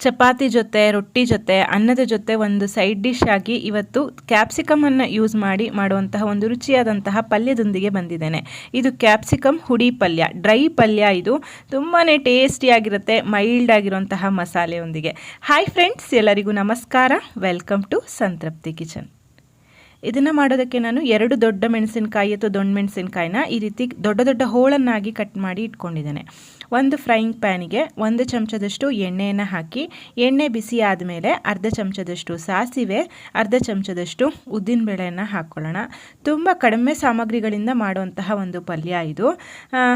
ಚಪಾತಿ ಜೊತೆ, ರೊಟ್ಟಿ ಜೊತೆ, ಅನ್ನದ ಜೊತೆ ಒಂದು ಸೈಡ್ ಡಿಶ್ ಆಗಿ ಇವತ್ತು ಕ್ಯಾಪ್ಸಿಕಮನ್ನು ಯೂಸ್ ಮಾಡಿ ಮಾಡುವಂತಹ ಒಂದು ರುಚಿಯಾದಂತಹ ಪಲ್ಯದೊಂದಿಗೆ ಬಂದಿದ್ದೇನೆ. ಇದು ಕ್ಯಾಪ್ಸಿಕಮ್ ಹುಡಿ ಪಲ್ಯ ಡ್ರೈ ಪಲ್ಯ ಇದು. ತುಂಬಾ ಟೇಸ್ಟಿಯಾಗಿರುತ್ತೆ ಮೈಲ್ಡ್ ಆಗಿರುವಂತಹ ಮಸಾಲೆಯೊಂದಿಗೆ. ಹಾಯ್ ಫ್ರೆಂಡ್ಸ್ ಎಲ್ಲರಿಗೂ ನಮಸ್ಕಾರ. Welcome to Santrupti kitchen. ಇದನ್ನು ಮಾಡೋದಕ್ಕೆ ನಾನು ಎರಡು ದೊಡ್ಡ ಮೆಣಸಿನಕಾಯಿ ಅಥವಾ ದೊಡ್ಡ ಮೆಣಸಿನಕಾಯಿನ ಈ ರೀತಿ ದೊಡ್ಡ ದೊಡ್ಡ ಹೋಳನ್ನಾಗಿ ಕಟ್ ಮಾಡಿ ಇಟ್ಕೊಂಡಿದ್ದೇನೆ. ಒಂದು ಫ್ರೈಯಿಂಗ್ ಪ್ಯಾನಿಗೆ ಒಂದು ಚಮಚದಷ್ಟು ಎಣ್ಣೆಯನ್ನು ಹಾಕಿ, ಎಣ್ಣೆ ಬಿಸಿ ಆದಮೇಲೆ ಅರ್ಧ ಚಮಚದಷ್ಟು ಸಾಸಿವೆ, ಅರ್ಧ ಚಮಚದಷ್ಟು ಉದ್ದಿನಬೇಳೆಯನ್ನು ಹಾಕ್ಕೊಳ್ಳೋಣ ತುಂಬ ಕಡಿಮೆ ಸಾಮಗ್ರಿಗಳಿಂದ ಮಾಡುವಂತಹ ಒಂದು ಪಲ್ಯ ಇದು.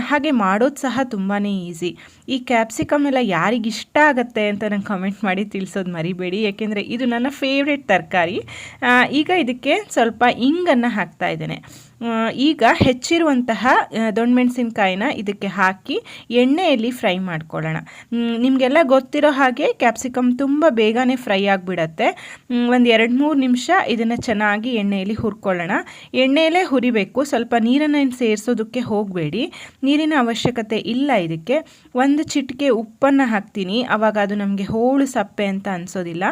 ಹಾಗೆ ಮಾಡೋದು ಸಹ ತುಂಬಾ ಈಸಿ. ಈ ಕ್ಯಾಪ್ಸಿಕಮ್ ಎಲ್ಲ ಯಾರಿಗಿಷ್ಟ ಆಗುತ್ತೆ ಅಂತ ನಂಗೆ ಕಮೆಂಟ್ ಮಾಡಿ ತಿಳಿಸೋದು ಮರಿಬೇಡಿ, ಯಾಕೆಂದರೆ ಇದು ನನ್ನ ಫೇವ್ರೆಟ್ ತರಕಾರಿ. ಈಗ ಇದಕ್ಕೆ ಸ್ವಲ್ಪ ಇಂಗನ್ನು ಹಾಕ್ತಾ ಇದ್ದೇನೆ. ಈಗ ಹೆಚ್ಚಿರುವಂತಹ ದೊಣ್ಣಮೆಣಸಿನ್ಕಾಯಿನ ಇದಕ್ಕೆ ಹಾಕಿ ಎಣ್ಣೆಯಲ್ಲಿ ಫ್ರೈ ಮಾಡ್ಕೊಳ್ಳೋಣ. ನಿಮಗೆಲ್ಲ ಗೊತ್ತಿರೋ ಹಾಗೆ ಕ್ಯಾಪ್ಸಿಕಮ್ ತುಂಬ ಬೇಗನೆ ಫ್ರೈ ಆಗಿಬಿಡತ್ತೆ. ಒಂದು ಎರಡು ಮೂರು ನಿಮಿಷ ಇದನ್ನು ಚೆನ್ನಾಗಿ ಎಣ್ಣೆಯಲ್ಲಿ ಹುರ್ಕೊಳ್ಳೋಣ. ಎಣ್ಣೆಯಲ್ಲೇ ಹುರಿಬೇಕು. ಸ್ವಲ್ಪ ನೀರನ್ನು ಸೇರಿಸೋದಕ್ಕೆ ಹೋಗಬೇಡಿ. ನೀರಿನ ಅವಶ್ಯಕತೆ ಇಲ್ಲ ಇದಕ್ಕೆ. ಒಂದು ಚಿಟಿಕೆ ಉಪ್ಪನ್ನು ಹಾಕ್ತೀನಿ. ಆವಾಗ ಅದು ನಮಗೆ ಹೋಳು ಸಪ್ಪೆ ಅಂತ ಅನಿಸೋದಿಲ್ಲ.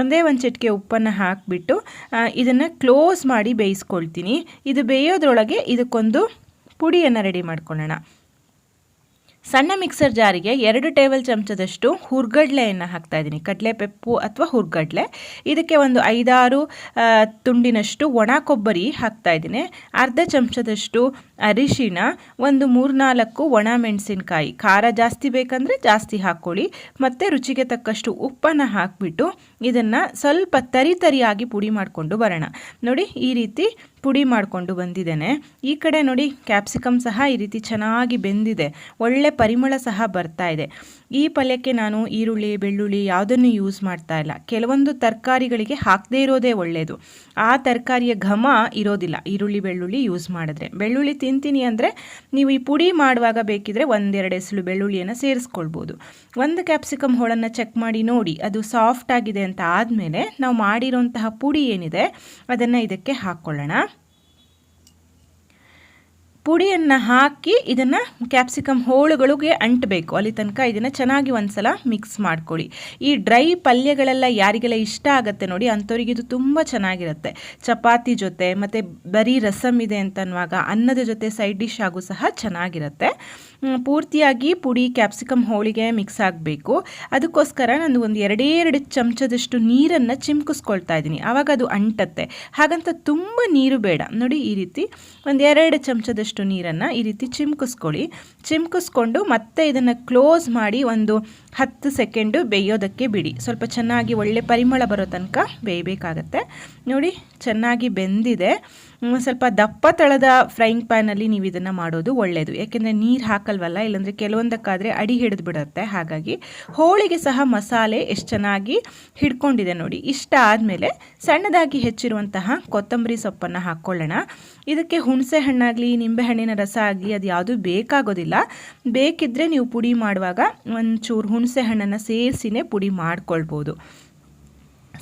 ಒಂದೇ ಒಂದು ಚಿಟಿಕೆ ಉಪ್ಪನ್ನು ಹಾಕಿಬಿಟ್ಟು ಇದನ್ನು ಕ್ಲೋಸ್ ಮಾಡಿ ಬೇಯಿಸ್ಕೊಳ್ತೀನಿ. ಇದು ಬೇಯೋದ್ರೊಳಗೆ ಇದಕ್ಕೊಂದು ಪುಡಿಯನ್ನು ರೆಡಿ ಮಾಡ್ಕೊಳ್ಳೋಣ. ಸಣ್ಣ ಮಿಕ್ಸರ್ ಜಾರಿಗೆ ಎರಡು ಟೇಬಲ್ ಚಮಚದಷ್ಟು ಹುರ್ಗಡ್ಲೆಯನ್ನು ಹಾಕ್ತಾ ಇದ್ದೀನಿ. ಕಡಲೆಪೆಪ್ಪು ಅಥವಾ ಹುರ್ಗಡ್ಲೆ. ಇದಕ್ಕೆ ಒಂದು ಐದಾರು ತುಂಡಿನಷ್ಟು ಒಣ ಕೊಬ್ಬರಿ ಹಾಕ್ತಾ ಇದ್ದೀನಿ. ಅರ್ಧ ಚಮಚದಷ್ಟು ಅರಿಶಿನ ಒಂದು ಮೂರ್ನಾಲ್ಕು ಒಣ ಮೆಣಸಿನಕಾಯಿ. ಖಾರ ಜಾಸ್ತಿ ಬೇಕಂದರೆ ಜಾಸ್ತಿ ಹಾಕ್ಕೊಳ್ಳಿ. ಮತ್ತು ರುಚಿಗೆ ತಕ್ಕಷ್ಟು ಉಪ್ಪನ್ನು ಹಾಕಿಬಿಟ್ಟು ಇದನ್ನು ಸ್ವಲ್ಪ ತರಿ ತರಿಯಾಗಿ ಪುಡಿ ಮಾಡಿಕೊಂಡು ಬರೋಣ. ನೋಡಿ, ಈ ರೀತಿ ಪುಡಿ ಮಾಡಿಕೊಂಡು ಬಂದಿದ್ದೇನೆ. ಈ ಕಡೆ ನೋಡಿ ಕ್ಯಾಪ್ಸಿಕಮ್ ಸಹ ಈ ರೀತಿ ಚೆನ್ನಾಗಿ ಬೆಂದಿದೆ. ಒಳ್ಳೆ ಪರಿಮಳ ಸಹ ಬರ್ತಾ ಇದೆ. ಈ ಪಲ್ಯಕ್ಕೆ ನಾನು ಈರುಳ್ಳಿ, ಬೆಳ್ಳುಳ್ಳಿ ಯಾವುದನ್ನು ಯೂಸ್ ಮಾಡ್ತಾ ಇಲ್ಲ. ಕೆಲವೊಂದು ತರಕಾರಿಗಳಿಗೆ ಹಾಕದೇ ಇರೋದೇ ಒಳ್ಳೆಯದು ಆ ತರಕಾರಿಯ ಘಮ ಇರೋದಿಲ್ಲ. ಈರುಳ್ಳಿ, ಬೆಳ್ಳುಳ್ಳಿ ಯೂಸ್ ಮಾಡಿದ್ರೆ. ಬೆಳ್ಳುಳ್ಳಿ ತಿಂತೀನಿ ಅಂದರೆ ನೀವು ಈ ಪುಡಿ ಮಾಡುವಾಗ ಬೇಕಿದ್ರೆ ಒಂದೆರಡು ಎಸಳು ಬೆಳ್ಳುಳ್ಳಿಯನ್ನು ಸೇರಿಸ್ಕೊಳ್ಬೋದು. ಒಂದು ಕ್ಯಾಪ್ಸಿಕಮ್ ಹೋಳನ್ನು ಚೆಕ್ ಮಾಡಿ ನೋಡಿ. ಅದು ಸಾಫ್ಟ್ ಆಗಿದೆ ಅಂತ ಆದಮೇಲೆ ನಾವು ಮಾಡಿರೋಂತಹ ಪುಡಿ ಏನಿದೆ, ಅದನ್ನು ಇದಕ್ಕೆ ಹಾಕ್ಕೊಳ್ಳೋಣ ಪುಡಿಯನ್ನು ಹಾಕಿ ಇದನ್ನು ಕ್ಯಾಪ್ಸಿಕಮ್ ಹೋಳುಗಳಿಗೆ ಅಂಟಬೇಕು. ಅಲ್ಲಿ ತನಕ ಇದನ್ನು ಚೆನ್ನಾಗಿ ಒಂದ್ಸಲ ಮಿಕ್ಸ್ ಮಾಡ್ಕೊಳ್ಳಿ. ಈ ಡ್ರೈ ಪಲ್ಯಗಳೆಲ್ಲ ಯಾರಿಗೆಲ್ಲ ಇಷ್ಟ ಆಗುತ್ತೆ ನೋಡಿ, ಅಂಥವ್ರಿಗೆ ಇದು ತುಂಬ ಚೆನ್ನಾಗಿರುತ್ತೆ. ಚಪಾತಿ ಜೊತೆ ಮತ್ತು ಬರೀ ರಸಮ್ ಇದೆ ಅಂತನ್ನುವಾಗ ಅನ್ನದ ಜೊತೆ ಸೈಡ್ ಡಿಶ್ ಆಗೂ ಸಹ ಚೆನ್ನಾಗಿರುತ್ತೆ. ಪೂರ್ತಿಯಾಗಿ ಪುಡಿ ಕ್ಯಾಪ್ಸಿಕಮ್ ಹೋಳಿಗೆ ಮಿಕ್ಸ್ ಆಗಬೇಕು. ಅದಕ್ಕೋಸ್ಕರ ನಾನು ಒಂದು ಎರಡೇ ಎರಡು ಚಮಚದಷ್ಟು ನೀರನ್ನು ಚಿಮ್ಕಿಸ್ಕೊಳ್ತಾ ಇದ್ದೀನಿ. ಆವಾಗ ಅದು ಅಂಟತ್ತೆ. ಹಾಗಂತ ತುಂಬ ನೀರು ಬೇಡ. ನೋಡಿ, ಈ ರೀತಿ ಒಂದು ಎರಡು ಚಮಚದಷ್ಟು ಅಷ್ಟು ನೀರನ್ನು ಈ ರೀತಿ ಚಿಮ್ಕಿಸ್ಕೊಳ್ಳಿ. ಚಿಮ್ಕಿಸ್ಕೊಂಡು ಮತ್ತೆ ಇದನ್ನು ಕ್ಲೋಸ್ ಮಾಡಿ ಒಂದು ಹತ್ತು ಸೆಕೆಂಡು ಬೇಯೋದಕ್ಕೆ ಬಿಡಿ. ಸ್ವಲ್ಪ ಚೆನ್ನಾಗಿ ಒಳ್ಳೆ ಪರಿಮಳ ಬರೋ ತನಕ ಬೇಯಬೇಕಾಗತ್ತೆ. ನೋಡಿ, ಚೆನ್ನಾಗಿ ಬೆಂದಿದೆ. ಸ್ವಲ್ಪ ದಪ್ಪ ತಳದ ಫ್ರೈಯಿಂಗ್ ಪ್ಯಾನಲ್ಲಿ ನೀವು ಇದನ್ನು ಮಾಡೋದು ಒಳ್ಳೆಯದು ಯಾಕೆಂದರೆ ನೀರು ಹಾಕಲ್ವಲ್ಲ, ಇಲ್ಲಾಂದರೆ ಕೆಲವೊಂದಕ್ಕಾದರೆ ಅಡಿ ಹಿಡಿದು ಬಿಡುತ್ತೆ. ಹಾಗಾಗಿ ಹೋಳಿಗೆ ಸಹ ಮಸಾಲೆ ಎಷ್ಟು ಚೆನ್ನಾಗಿ ಹಿಡ್ಕೊಂಡಿದೆ ನೋಡಿ. ಇಷ್ಟ ಆದಮೇಲೆ ಸಣ್ಣದಾಗಿ ಹೆಚ್ಚಿರುವಂತಹ ಕೊತ್ತಂಬರಿ ಸೊಪ್ಪನ್ನು ಹಾಕ್ಕೊಳ್ಳೋಣ ಇದಕ್ಕೆ ಹುಣಸೆ ಹಣ್ಣಾಗಲಿ ನಿಂಬೆಹಣ್ಣಿನ ರಸ ಆಗಲಿ ಅದು ಯಾವುದೂ ಬೇಕಾಗೋದಿಲ್ಲ. ಬೇಕಿದ್ದರೆ ನೀವು ಪುಡಿ ಮಾಡುವಾಗ ಒಂಚೂರು ಹುಣಸೆ ಹಣ್ಣನ್ನು ಸೇರಿಸಿನೇ ಪುಡಿ ಮಾಡ್ಕೊಳ್ಬೋದು.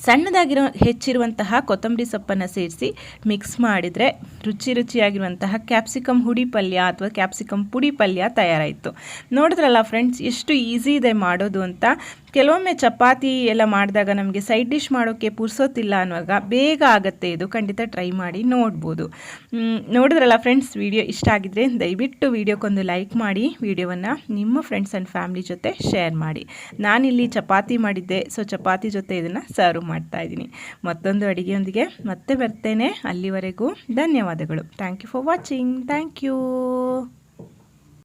ಸಣ್ಣದಾಗಿರೋ ಹೆಚ್ಚಿರುವಂತಹ ಕೊತ್ತಂಬರಿ ಸೊಪ್ಪನ್ನು ಸೇರಿಸಿ ಮಿಕ್ಸ್ ಮಾಡಿದರೆ ರುಚಿ ರುಚಿಯಾಗಿರುವಂತಹ ಕ್ಯಾಪ್ಸಿಕಮ್ ಹುಡಿ ಪಲ್ಯ ಅಥವಾ ಕ್ಯಾಪ್ಸಿಕಮ್ ಪುಡಿ ಪಲ್ಯ ತಯಾರಾಯಿತು. ನೋಡಿದ್ರಲ್ಲ ಫ್ರೆಂಡ್ಸ್, ಎಷ್ಟು ಈಸಿ ಇದೆ ಮಾಡೋದು ಅಂತ. ಕೆಲವೊಮ್ಮೆ ಚಪಾತಿ ಎಲ್ಲ ಮಾಡಿದಾಗ ನಮಗೆ ಸೈಡ್ ಡಿಶ್ ಮಾಡೋಕ್ಕೆ ಪುರ್ಸೋತಿಲ್ಲ ಅನ್ನುವಾಗ ಬೇಗ ಆಗುತ್ತೆ ಇದು. ಖಂಡಿತ ಟ್ರೈ ಮಾಡಿ ನೋಡ್ಬೋದು. ನೋಡಿದ್ರಲ್ಲ ಫ್ರೆಂಡ್ಸ್ ವಿಡಿಯೋ ಇಷ್ಟ ಆಗಿದ್ರೆ ದಯವಿಟ್ಟು ವಿಡಿಯೋಕ್ಕೊಂದು ಲೈಕ್ ಮಾಡಿ ವಿಡಿಯೋವನ್ನು ನಿಮ್ಮ ಫ್ರೆಂಡ್ಸ್ ಆ್ಯಂಡ್ ಫ್ಯಾಮಿಲಿ ಜೊತೆ ಶೇರ್ ಮಾಡಿ. ನಾನಿಲ್ಲಿ ಚಪಾತಿ ಮಾಡಿದ್ದೆ ಸೊ ಚಪಾತಿ ಜೊತೆ ಇದನ್ನು ಸರ್ವ್ ಮಾಡ್ತಾ ಇದ್ದೀನಿ. ಮತ್ತೊಂದು ಅಡುಗೆಯೊಂದಿಗೆ ಮತ್ತೆ ಬರ್ತೇನೆ. ಅಲ್ಲಿವರೆಗೂ ಧನ್ಯವಾದಗಳು. Thank you for watching thank you